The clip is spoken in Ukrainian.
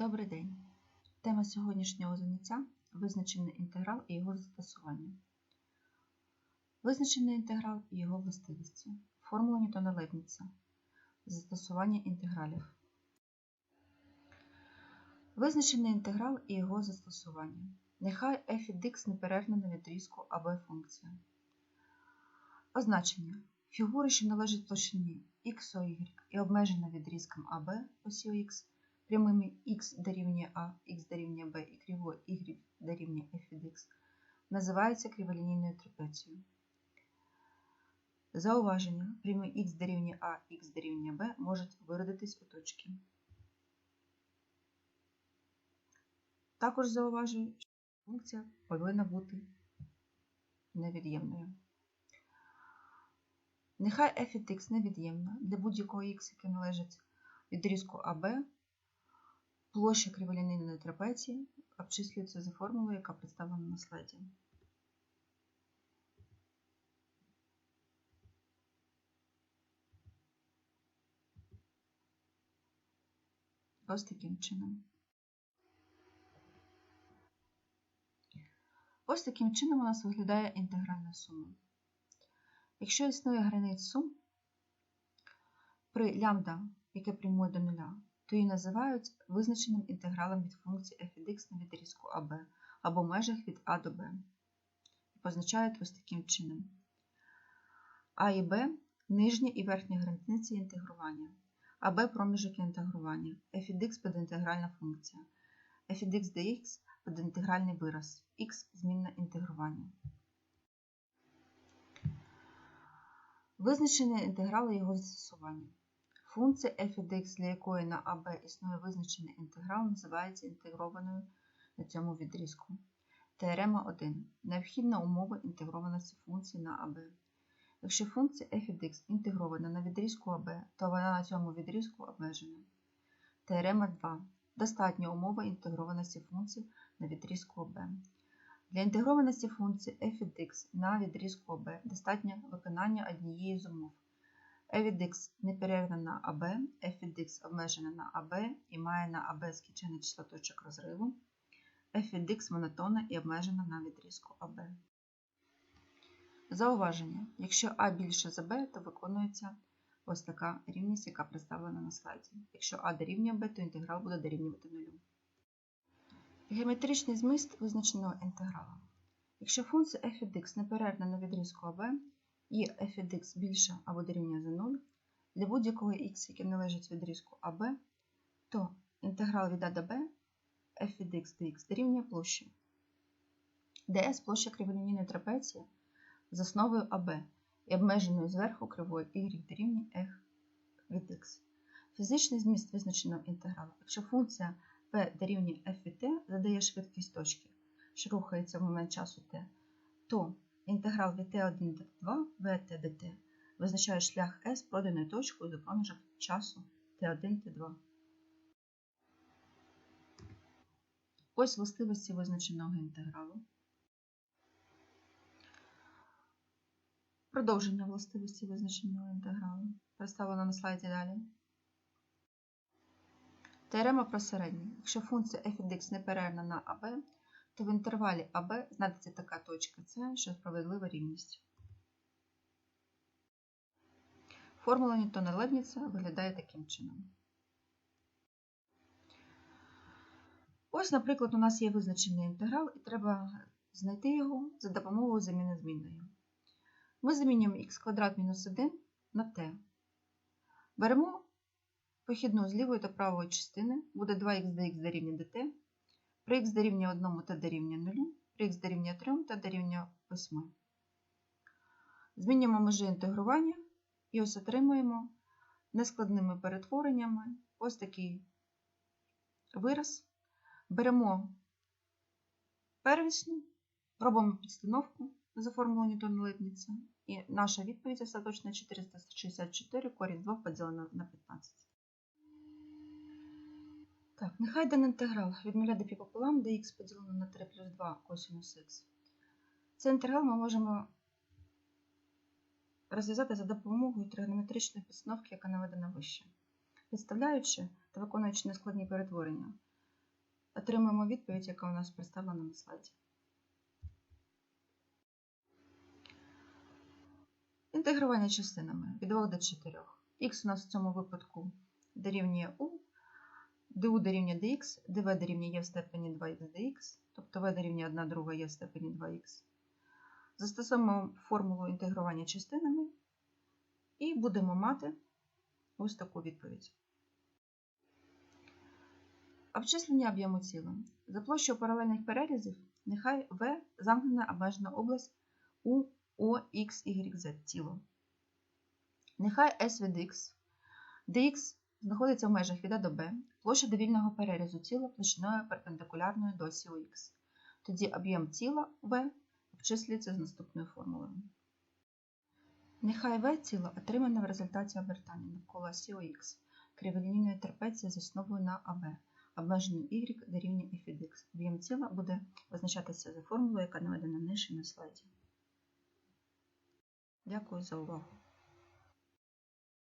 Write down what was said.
Добрий день. Тема сьогоднішнього заняття визначений інтеграл і його застосування. Визначений інтеграл і його властивості. Формула Ньютона Лейбніца. Застосування інтегралів. Визначений інтеграл і його застосування. Нехай f від x неперервна на відрізку АБ функція. Означення. Фігури, що належать площині x y і обмежена відрізком АБ осі х, прямими x дорівнює А, x дорівнює Б і кривою y дорівнює f від x, називаються криволінійною трапецією. Зауваження. Прямі x дорівнює А, x дорівнює Б можуть виродитись у точки. Також зауважую, що функція повинна бути невід'ємною. Нехай f від x невід'ємна для будь-якого x, яке належить відрізку АБ, площа криволінійної трапеції обчислюється за формулою, яка представлена на слайді. Ось таким чином. Ось таким чином у нас виглядає інтегральна сума. Якщо існує границь сум при лямбда, яке прямує до нуля, то її називають визначеним інтегралом від функції f від x на відрізку АБ або межах від А до Б. І позначають ось таким чином. А і Б нижня і верхня границі інтегрування, АБ проміжок інтегрування, f від x подінтегральна функція, f від x dx подінтегральний вираз, x змінне інтегрування. Визначення інтегралу його застосування. Функція f для якої на АБ існує визначений інтеграл, називається інтегрованою на цьому відрізку. Теорема 1. Необхідна умова інтегрованості функції на АБ. Якщо функція f інтегрована на відрізку АБ, то вона на цьому відрізку обмежена. Теорема 2. Достатня умова інтегрованості функції на відрізку АБ. Для інтегрованості функції f на відрізку АБ достатньо виконання однієї з умов. F від x неперервна на АБ, f від x обмежена на АБ і має на АБ скінчене число точок розриву, f від x монотонна і обмежена на відрізку АБ. Зауваження. Якщо А більше за Б, то виконується ось така рівність, яка представлена на слайді. Якщо А дорівнює Б, то інтеграл буде дорівнювати нулю. Геометричний зміст визначеного інтеграла. Якщо функція f від x неперервна на відрізку АБ і f від x більша або дорівнює за 0, для будь-якого x, яке належить відрізку АБ, то інтеграл від А до Б f від x dx дорівнює площі. ds площа криволінійної трапеції з основою АБ і обмеженою зверху кривою y дорівнює f від x. Фізичний зміст визначеного інтегралу. Якщо функція p дорівнює f від t задає швидкість точки, що рухається в момент часу t, то інтеграл від t1 до 2 vt dt визначає шлях s проданою точкою за проміжок часу t1 t2. Ось властивості визначеного інтегралу. Продовження властивості визначеного інтегралу. Представлено на слайді далі. Теорема про середнє. Якщо функція f від x неперервна на АБ, то в інтервалі АБ знайдеться така точка С, що справедлива рівність. Формула Ньютона Лебніца виглядає таким чином. Ось, наприклад, у нас є визначений інтеграл, і треба знайти його за допомогою заміни змінною. Ми замінюємо х квадрат мінус 1 на t. Беремо похідну з лівої та правої частини, буде 2х dx дорівнює dt, при х дорівнює 1 та дорівнює 0, при х дорівнює 3 та дорівнює 8. Змінюємо межі інтегрування і ось отримуємо нескладними перетвореннями ось такий вираз. Беремо первісну, робимо підстановку за формулою Ньютона Лейбніца, і наша відповідь остаточна 464 корінь 2 поділено на 15. Так, нехай дан інтеграл від 0 до пі пополам dx поділено на 3 плюс 2 косинус х. Цей інтеграл ми можемо розв'язати за допомогою тригонометричної підстановки, яка наведена вище. Підставляючи та виконуючи нескладні перетворення, отримаємо відповідь, яка у нас представлена на слайді. Інтегрування частинами від 2 до 4. Х у нас в цьому випадку дорівнює u, du дорівнює dx, dv дорівнює e в степені 2х dx, тобто v дорівнює 1 друга e в степені 2х. Застосуємо формулу інтегрування частинами і будемо мати ось таку відповідь. Обчислення об'єму ціла. За площею паралельних перерізів нехай V замкнена обмежена область у OXYZ тіло. Нехай S від X, dx знаходиться в межах від А до Б, площа довільного перерізу тіла площиною перпендикулярною до осі Х. Тоді об'єм тіла V обчислюється з наступною формулою. Нехай V тіло отримане в результаті обертання навколо осі Х криволінійної трапеції з основою на АБ, обмеженою y дорівнює f від x. Об'єм тіла буде визначатися за формулою, яка наведена нижче на слайді. Дякую за увагу.